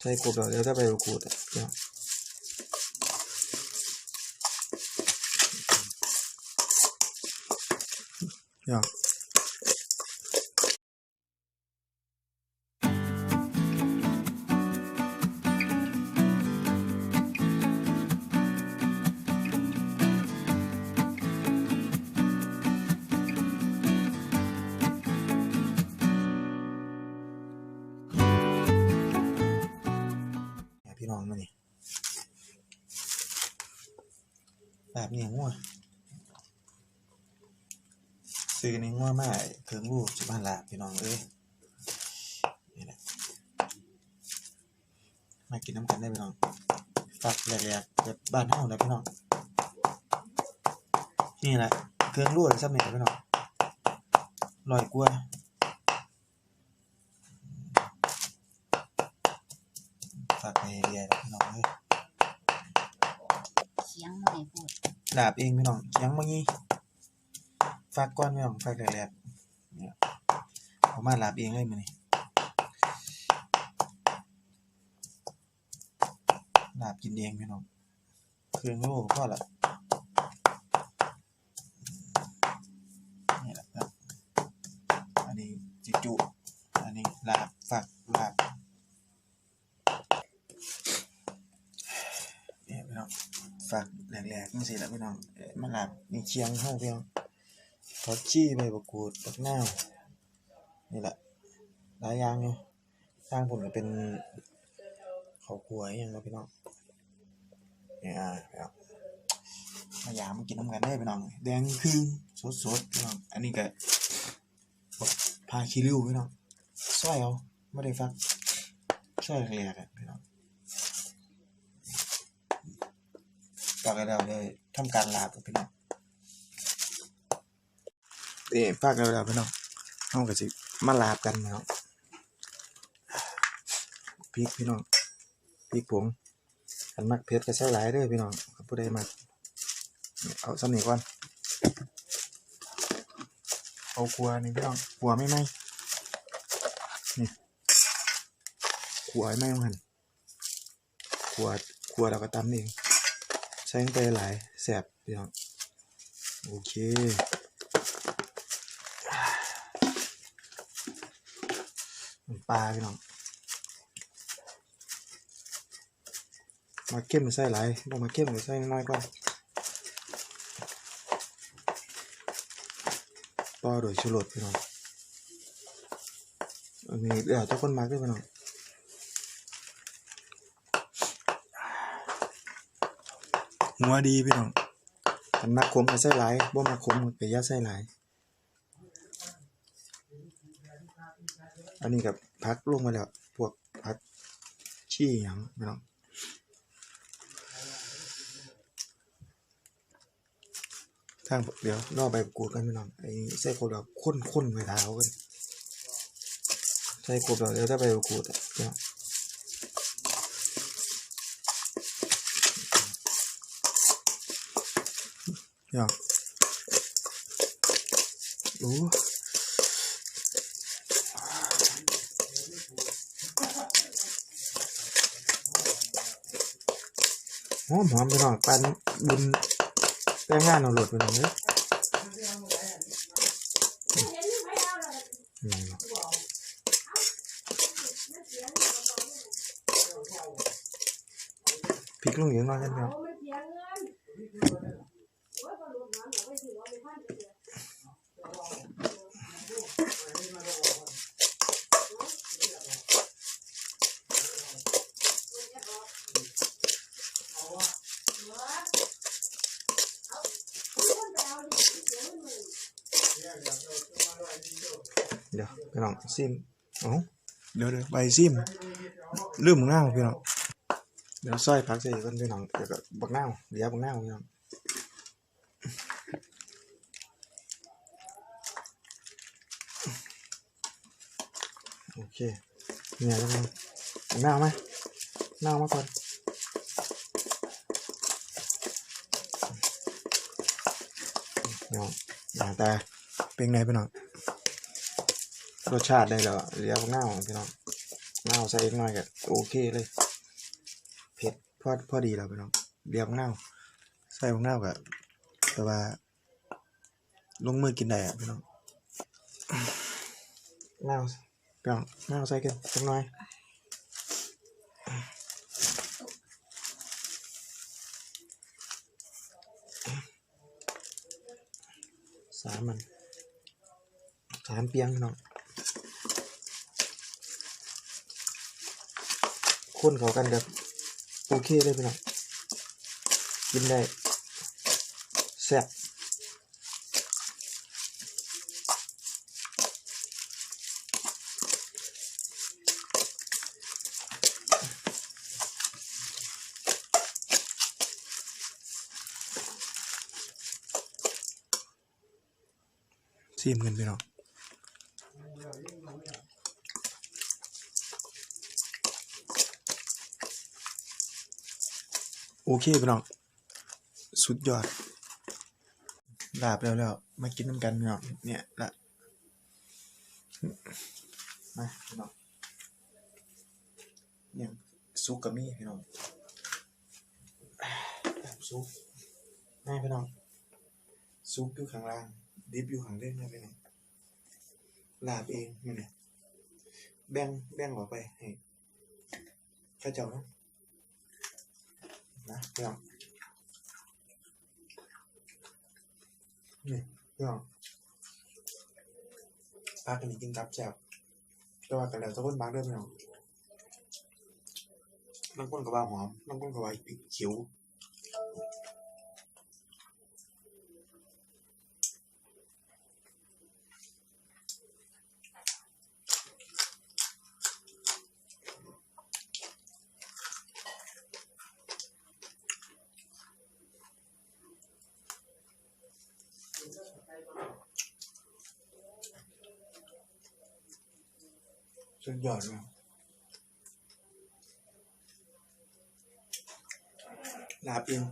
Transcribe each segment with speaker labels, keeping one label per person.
Speaker 1: ใส่กบแล้วเดี๋ยวถ้ พี่น้องพี่น้องเนี่ยพี่น้องมานี่แบบนี้งัวซื้อในงัวมาเพิ่งลูกจุบันละพี่น้องเอ้ยนี่แหละมากินน้ำกันได้พี่น้องฝักแหลกๆแบบบ้านเฮาแล้วพี่น้องนี่แหละเครื่องรูดซับเนี่ยพี่น้องลอยกลัวาฝากไปเรียนพี่น้องเอ้ย
Speaker 2: เสียงหน่อยพูด
Speaker 1: ดาบเองพี่น้องยังบ่งี้ฝากก่อนพี่น้องฝากแรกๆเนี่ยเอามาลาบเองเลยมื้อนี้ลาบกินเองพี่น้องเครื่องโลก็พอละนี่แหละครับอันนี้จิจุอันนี้ลาบฝักลาบเนี่ยพี่น้องฝัก แหลกๆนี่สิแหละพี่น้องมาลาบมีเคียงเข้าพี่น้องผักชีใบบักกูดผักนาวนี่แหละหลายอย่างอยู่ทางผมก็เป็นข้าวคั่วอหยังเนาะพี่น้องเนี่ยอ่าพี่น้องมายามากินน้ำกันได้พี่น้อง แดงครึ่งสดๆพี่น้องอันนี้ก็พาคิริวพี่น้องซอยเอาไม่ได้ฟักซอยแรกๆอะพี่น้อง ต่อกันแล้วเลยทำการลาบกับพี่น้องนี่ฝากกันแล้วพี่น้องเอาก็สิมาลาบกันพี่น้องพริกพี่น้องพริกผงอันมักเผ็ดก็ใช้หลายเด้อพี่น้องผู้ใดมักเอาสำนีก่อนเอาครัวนี่พี่น้องครัวไม่ไหมนี่ครัวไม่ต้องหันครัวครัวเราก็ตำเอง ใช้งไปหลายแสบพี่น้องโอเคปลาพี่น้องมาเข้มใส่หลายบ่มาเข้มใส่น้อยก่อนต่อโดยชูรสพี่น้องอันนี้เดี๋ยวเจ้าคนมาด้วยพี่น้อง หัวดีพี่น้องอันมักขมก็ใส่หลายบ่มักขมก็อย่าใส่หลอันนี้กับพักลงมาแล้ว พวกพักชี้หยังพี่น้องทางเดี๋ยวรอใบกูดกันพี่น้องไอ้ใส่กบเราข้นข้นไปเท้ากันใส่กบเราเดี๋ยวถ้าใบกูดอะพี่น้อง พี่น้องโอ้หอมหอมพี่น้องปันบุญแป้งงานเอาโหลดไปหน่อยเนอะอืมพริกลงเยอะมากกันเนาะเดี๋ยวพี่น้อง ซิมเอ้าเดี๋ยวเดี๋ยวใบซิมลืมบักนาพี่น้องเดี๋ยวซอยผักใส่กันพี่น้องเดี๋ยวก็บักนาเดี๋ยวบักนาพี่น้องโอเคเนี่ยแล้วมันบักนาไหมหน้ามาก่อนพี่น้องหน้าตาเป็นไงพี่น้อง รสชาติได้แล้วเหลียวหน้าพี่น้องนาวใส่อีกหน่อยก็โอเคเลยเผ็ดพอพอดีแล้วพี่น้องเบียร์ของนาวใส่ของนาวก็แต่ว่า ลงมือกินได้อะพี่น้องนาวพี่น้องนาวใส่กันสักหน่อยสามมันสามเปียงพี่น้อง คนเขากันกับโอเคเลยพี่น้องกินได้แซ่บซีมกันพี่น้อง โอเคพี่น้อง สุดยอด ลาบแล้วแล้วมากินน้ำกันพี่น้องเนี่ยละมาพี่น้องเนี่ยซุกกับมี่พี่น้องซุกง่ายพี่น้องซุกอยู่ข้างล่าง ดิบอยู่ข้างเล่นนะพี่น้องลาบเองมันเนี่ยแบ่งแบ่งออกไปให้ข้าเจ้านะ นะพี่น้องนี่พี่น้องปลากันกินกับแจ่บแต่ว่ากันแล้วทุกคนบางเรื่องพี่น้องบางคนก็บ่าหอมบางคนก็บ่าพริว สุดยอดเลยลาบเอง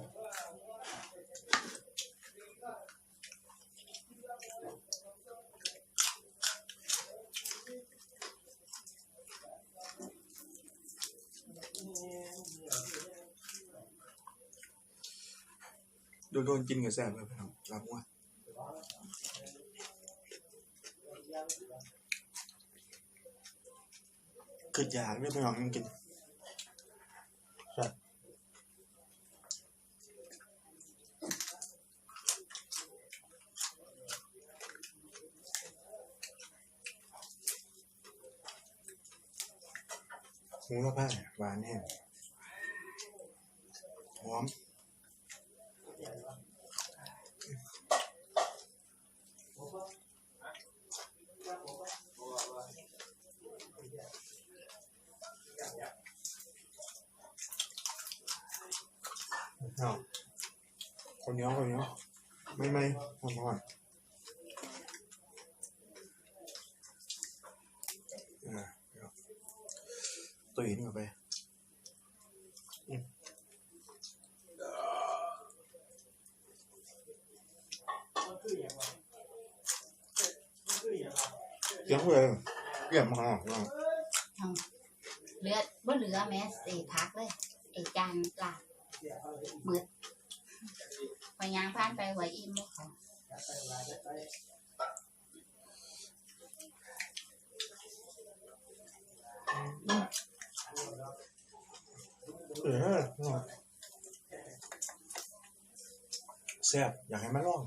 Speaker 1: โกินกับแซ่บเลยพี่น้องลาบวัวคืออยากเรื่องไปลองกินครับหมูละผ้าหวานแห้งหอม อาคนเหนี้ยวคนเหนี้ยวไม่ไม่หอมหอมอ่าเดี๋ยวตัวหินเข้าไปเดี๋ยวเลยเกี่ยมมาอะ
Speaker 2: เอาเหลือบ่เหลือแม้สีพักเลยไอ้จานลาบ มืดพยางผ่านไปไหวอิ่มบ่เขา
Speaker 1: เออแซ่บอยากให้มาลอง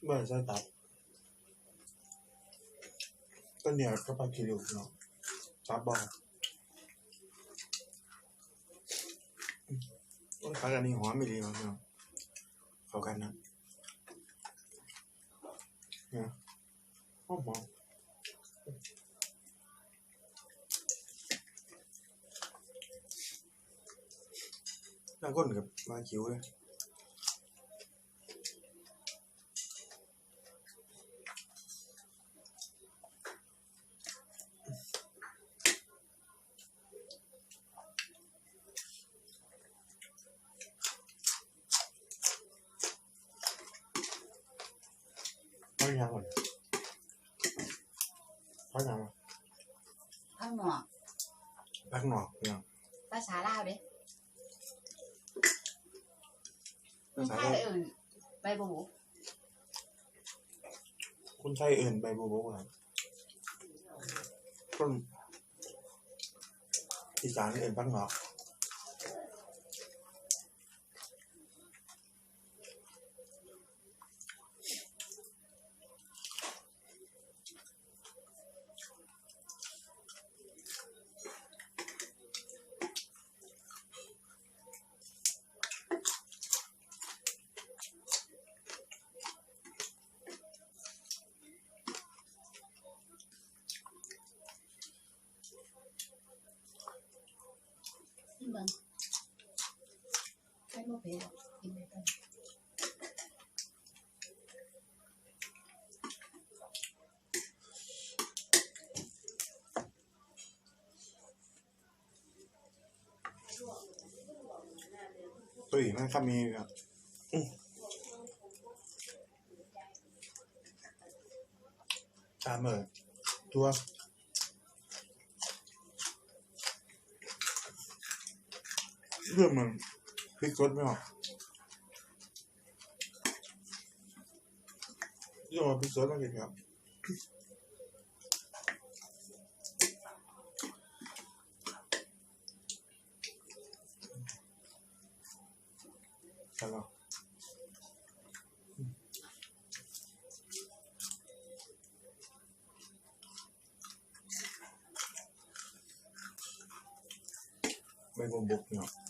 Speaker 1: Ba sa tap. Kanya kapag kilog, no? Sabaw. Ang kala ni Huami, di ba? No? Kau ka na. Yeah. Oh, wow. Đang có được ba chiều đấy. พักยังก่อน
Speaker 2: ข้างนอก
Speaker 1: พักหนอกยัง
Speaker 2: ภาษาลาวเด้
Speaker 1: ภาษา
Speaker 2: ถ้า
Speaker 1: ไท
Speaker 2: ไป
Speaker 1: ย
Speaker 2: อื่นใบบู
Speaker 1: คุณไทยเอื่นใบบัวบกครับต้นอีสานเอื่นพักหนอก
Speaker 2: กินเบิ่ง ใช่บ่เผ็ดหรอกกินไปเบิ่ง
Speaker 1: ตุ้ยนั่นครับมีครับตามเออตัวเรื่องมัน พลิกรสไม่ออกเรื่องมันพลิกรสต้องกินครับใช่ป่ะใบบัวบกเนาะ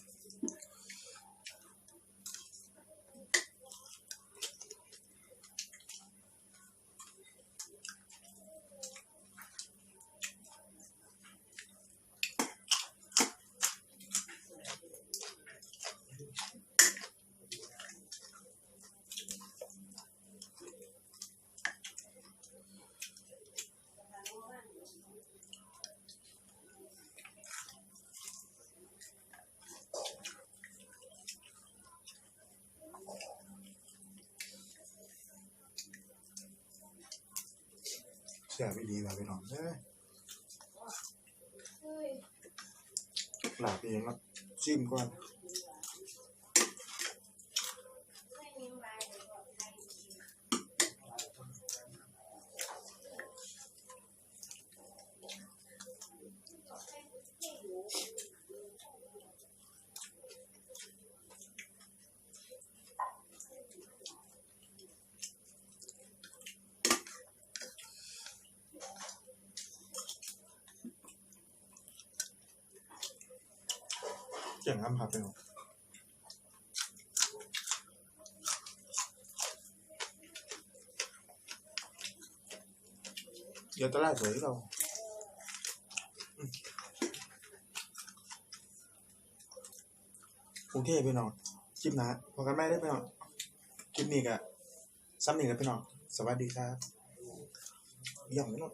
Speaker 1: ซ่บอีดีว่ะพี่น้อนเอ้ยหลาบเองแล้วจิ้มก่อน เก่งน้ำผักพี่น้องเดี๋ยวตลาดสวยเราโอเคพี่น้องคลิปนะพอกันไม่ได้พี่น้องคลิปนี้กะซ้ำหนึ่งกับพี่น้องสวัสดีครับย่องพี่น้อง